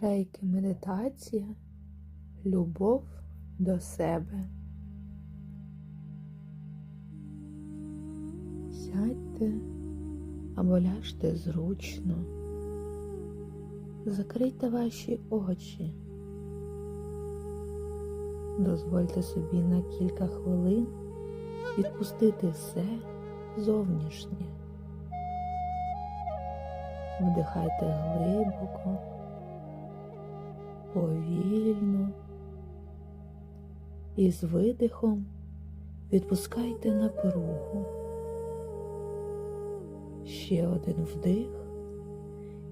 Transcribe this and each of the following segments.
Рейки медитація, любов до себе. Сядьте або ляжте зручно, закрийте ваші очі, дозвольте собі на кілька хвилин відпустити все зовнішнє. Вдихайте глибоко, повільно і з видихом відпускайте напругу. Ще один вдих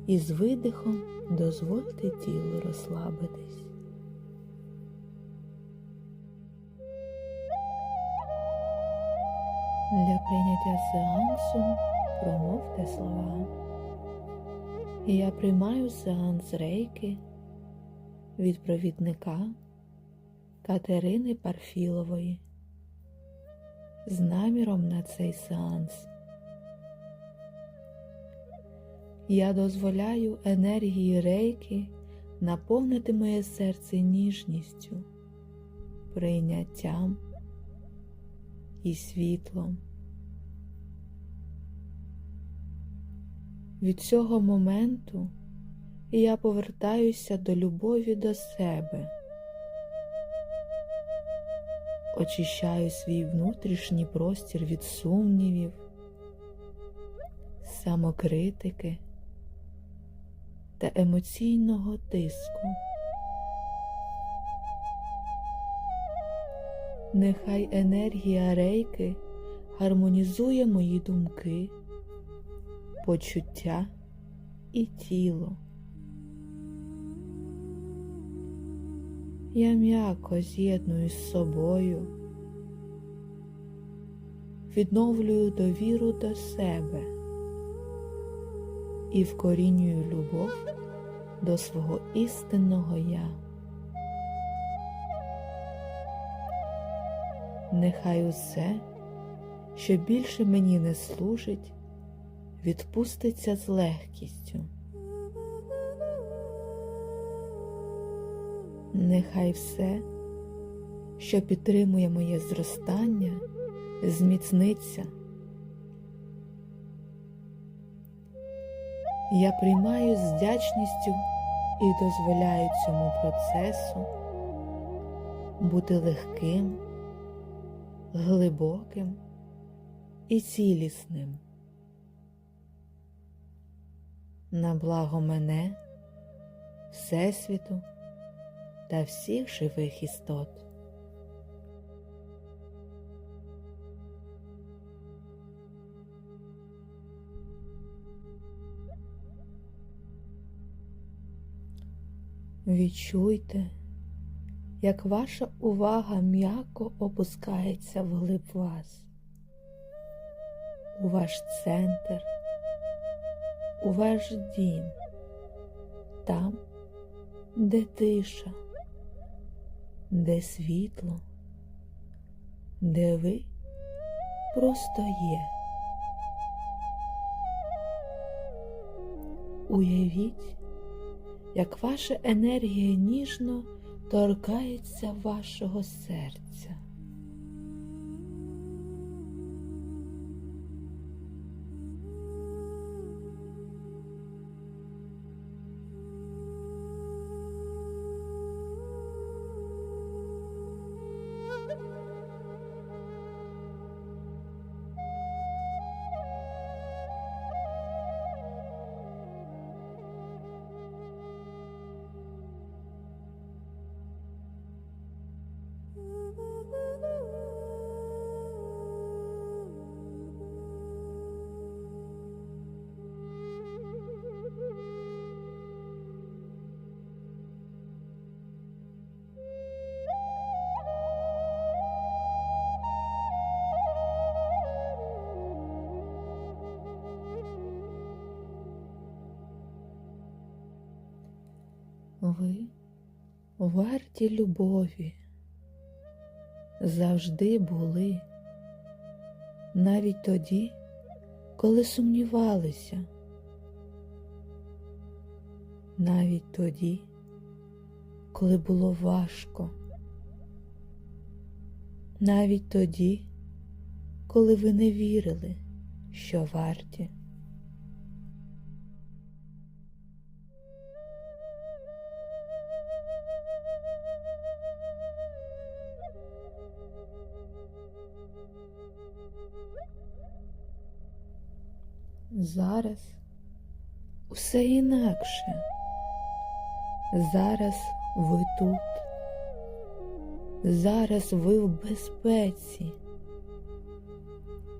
і з видихом дозвольте тілу розслабитись. Для прийняття сеансу промовте слова. Я приймаю сеанс рейки від провідника Катерини Парфілової з наміром на цей сеанс. Я дозволяю енергії рейки наповнити моє серце ніжністю, прийняттям і світлом. Від цього моменту я повертаюся до любові до себе, очищаю свій внутрішній простір від сумнівів, самокритики та емоційного тиску. Нехай енергія рейки гармонізує мої думки, почуття і тіло. Я м'яко з'єдную з собою, відновлюю довіру до себе і вкорінюю любов до свого істинного я. Нехай усе, що більше мені не служить, відпуститься з легкістю. Нехай все, що підтримує моє зростання, зміцниться. Я приймаю з вдячністю і дозволяю цьому процесу бути легким, глибоким і цілісним. На благо мене, Всесвіту та всіх живих істот. Відчуйте, як ваша увага м'яко опускається вглиб вас, у ваш центр, у ваш дім, там, де тиша, де світло, де ви просто є. Уявіть, як ваша енергія ніжно торкається вашого серця. Ви варті любові, завжди були, навіть тоді, коли сумнівалися, навіть тоді, коли було важко, навіть тоді, коли ви не вірили, що варті. Зараз усе інакше. Зараз ви тут. Зараз ви в безпеці.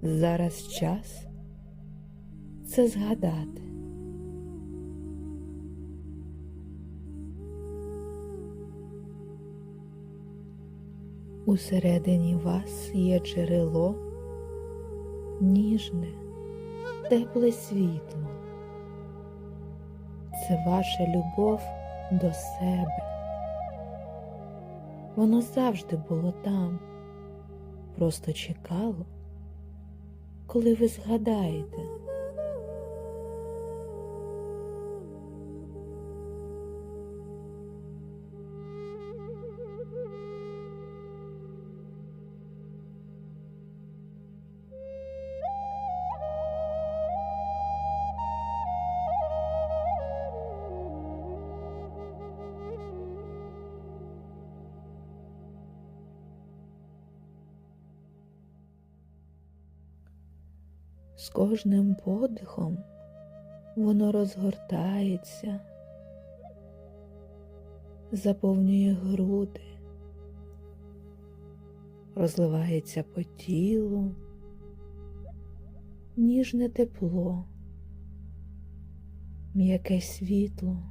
Зараз час це згадати. Усередині вас є джерело, ніжне, тепле світло. Це ваша любов до себе. Воно завжди було там, просто чекало, коли ви згадаєте. З кожним подихом. Воно розгортається, заповнює груди, розливається по тілу, ніжне тепло, м'яке світло,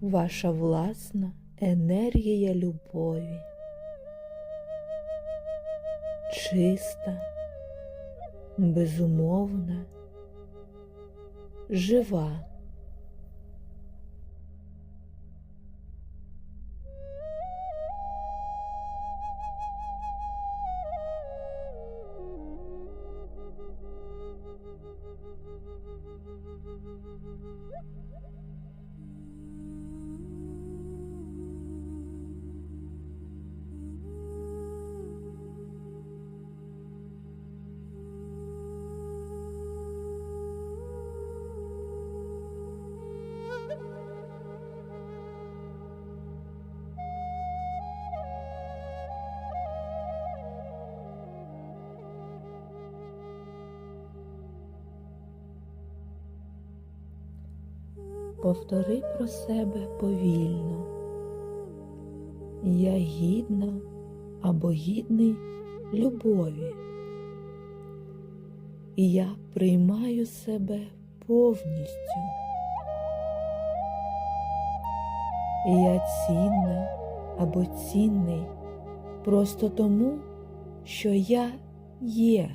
ваша власна енергія любові, чиста безумовна, жива. Повтори про себе повільно. Я гідна або гідний любові. Я приймаю себе повністю. Я цінна або цінний просто тому, що я є.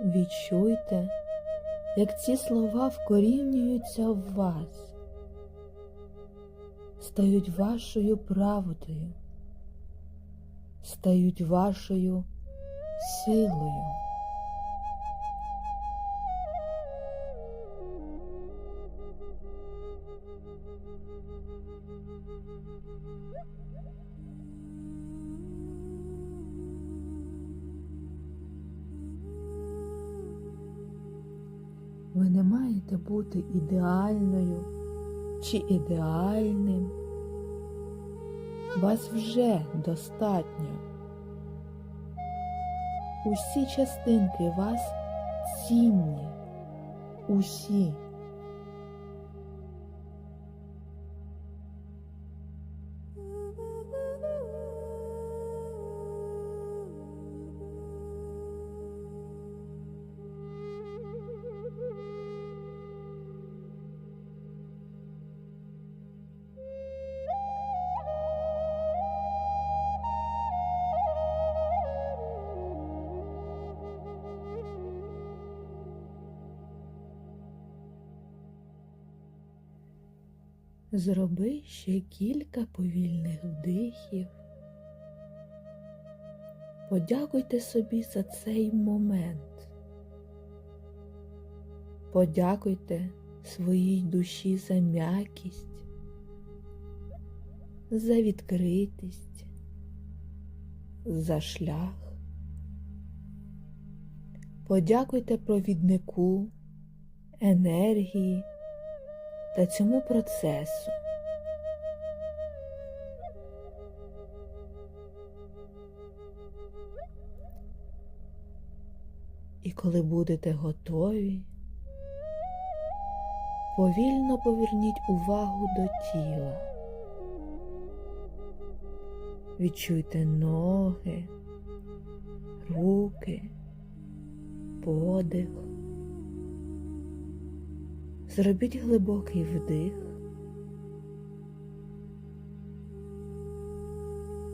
Відчуйте, як ці слова вкорінюються в вас, стають вашою правдою, стають вашою силою. Не маєте бути ідеальною чи ідеальним. Вас вже достатньо. Усі частинки вас цінні, усі. Зроби ще кілька повільних вдихів. Подякуйте собі за цей момент. Подякуйте своїй душі за м'якість, за відкритість, за шлях. Подякуйте провіднику, енергії та цьому процесу. І коли будете готові, повільно поверніть увагу до тіла. Відчуйте ноги, руки, подих. Зробіть глибокий вдих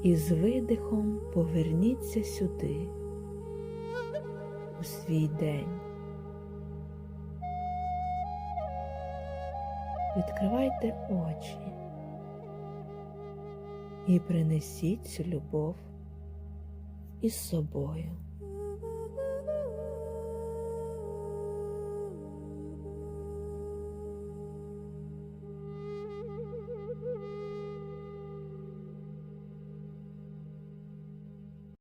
і з видихом поверніться сюди, у свій день. Відкривайте очі і принесіть любов із собою.